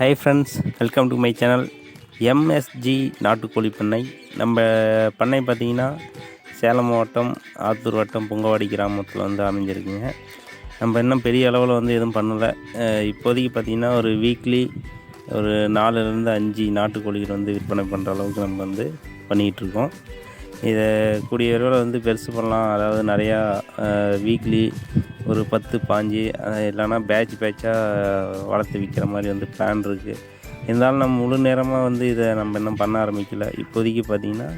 Hi friends welcome to my channel MSG நாட்டுக்கோழி பண்ணை. நம்ம பண்ணை பார்த்தீங்கன்னா சேலம் மாவட்டம் ஆத்தூர் வட்டம் பொங்கவாடி கிராமத்தில் வந்து அமைஞ்சிருக்குங்க. நம்ம இன்னும் பெரிய அளவில் வந்து எதுவும் பண்ணலை. இப்போதைக்கு பார்த்திங்கன்னா ஒரு வீக்லி ஒரு நாலுலேருந்து அஞ்சு நாட்டுக்கோழிகள் வந்து விற்பனை பண்ணுற அளவுக்கு நம்ம வந்து பண்ணிகிட்ருக்கோம் இதை கூடிய விரைவில் வந்து பெருசு பண்ணலாம். அதாவது நிறையா வீக்லி ஒரு பத்து பாஞ்சு இல்லைன்னா பேட்ச் பேட்சாக வளர்த்து விற்கிற மாதிரி வந்து பிளான் இருக்குது இருந்தாலும் நம்ம முழு நேரமாக வந்து இதை நம்ம இன்னும் பண்ண ஆரம்பிக்கல. இப்போதைக்கு பார்த்திங்கன்னா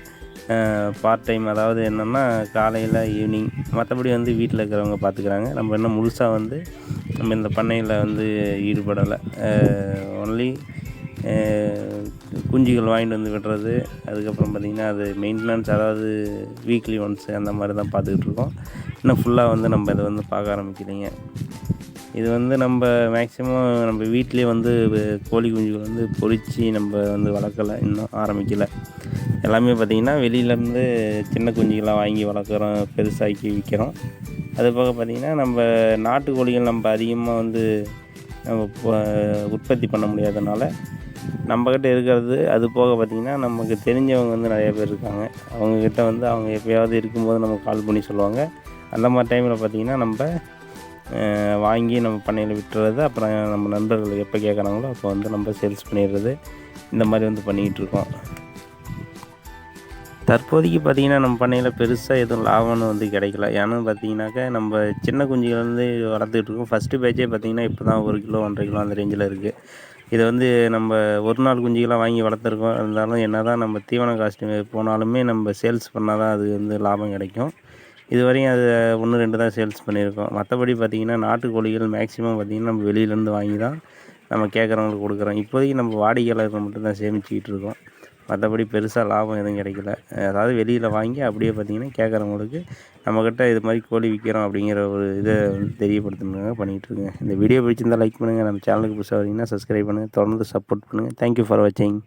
பார்ட் டைம் அதாவது என்னென்னா காலையில் ஈவினிங் மற்றபடி வந்து வீட்டில் இருக்கிறவங்க பார்த்துக்குறாங்க நம்ம இன்னும் முழுசாக வந்து நம்ம இந்த பண்ணையில் வந்து ஈடுபடலை. ஒன்லி குஞ்சுகள் வாங்கிட்டு வந்து விடுறது அதுக்கப்புறம் பார்த்திங்கன்னா அது மெயின்டெனன்ஸ் அதாவது வீக்லி ஒன்ஸ் அந்த மாதிரி தான் பார்த்துக்கிட்டு இருக்கோம். இன்னும் ஃபுல்லாக வந்து நம்ம இதை வந்து பார்க்க ஆரம்பிக்கலைங்க. இது வந்து நம்ம மேக்ஸிமம் நம்ம வீட்டிலே வந்து கோழி குஞ்சுகள் வந்து பொரித்து நம்ம வந்து வளர்க்கலை. இன்னும் ஆரம்பிக்கலை. எல்லாமே பார்த்திங்கன்னா வெளியிலேருந்து சின்ன குஞ்சுகளாக வாங்கி வளர்க்குறோம். பெருசாக்கி விற்கிறோம். அது போக பார்த்திங்கன்னா நம்ம நாட்டுக்கோழிகள் நம்ம அதிகமாக வந்து நம்ம உற்பத்தி பண்ண முடியாதனால நம்மக்கிட்ட இருக்கிறது அது போக பார்த்திங்கன்னா நமக்கு தெரிஞ்சவங்க வந்து நிறைய பேர் இருக்காங்க. அவங்கக்கிட்ட வந்து அவங்க எப்பயாவது இருக்கும்போது நமக்கு கால் பண்ணி சொல்லுவாங்க. அந்த மாதிரி டைமில் பார்த்திங்கன்னா நம்ம வாங்கி நம்ம பண்ணையில் விட்டுறது அப்புறம் நம்ம நண்பர்கள் எப்போ கேட்குறாங்களோ அப்போ வந்து நம்ம சேல்ஸ் பண்ணிடுறது இந்த மாதிரி வந்து பண்ணிக்கிட்டு இருக்கோம். தற்போதைக்கு பார்த்திங்கன்னா நம்ம பண்ணையில் பெருசாக எதுவும் லாபம்னு வந்து கிடைக்கல. ஏன்னு பார்த்தீங்கன்னாக்கா நம்ம சின்ன குஞ்சுகள்லேருந்து வளர்த்துக்கிட்டு இருக்கோம். ஃபஸ்ட்டு பேஜே பார்த்திங்கன்னா இப்போ தான் ஒரு கிலோ ஒன்றரை கிலோ அந்த ரேஞ்சில் இருக்குது இதை வந்து நம்ம ஒரு நாள் குஞ்சுகளாக வாங்கி வளர்த்துருக்கோம். இருந்தாலும் என்ன தான் நம்ம தீவன காஸ்ட்டு போனாலுமே நம்ம சேல்ஸ் பண்ணால் தான் அது வந்து லாபம் கிடைக்கும். இது வரையும் அது ஒன்று ரெண்டு தான் சேல்ஸ் பண்ணியிருக்கோம். மற்றபடி பார்த்திங்கன்னா நாட்டுக்கோழிகள் மேக்ஸிமம் பார்த்திங்கன்னா நம்ம வெளியிலேருந்து வாங்கி தான் நம்ம கேட்குறவங்களுக்கு கொடுக்குறோம். இப்போதைக்கு நம்ம வாடிக்கையாளர்கள் மட்டும் தான் சேமிச்சுக்கிட்டு இருக்கோம். மற்றபடி பெருசாக லாபம் எதுவும் கிடைக்கல. அதாவது வெளியில் வாங்கி அப்படியே பார்த்திங்கன்னா கேட்குறவங்களுக்கு நம்மக்கிட்ட இது மாதிரி கோழி விற்கிறோம் அப்படிங்கிற ஒரு இதை வந்து தெரியப்படுத்தணுங்க பண்ணிகிட்ருக்கேன் இந்த வீடியோ பிடிச்சிருந்தால் லைக் பண்ணுங்கள் நம்ம சேனலுக்கு புதுசாக வரீங்கன்னா சப்ஸ்கிரைப் பண்ணுங்கள் தொடர்ந்து சப்போர்ட் பண்ணுங்கள் தேங்க்யூ ஃபார் வாட்சிங்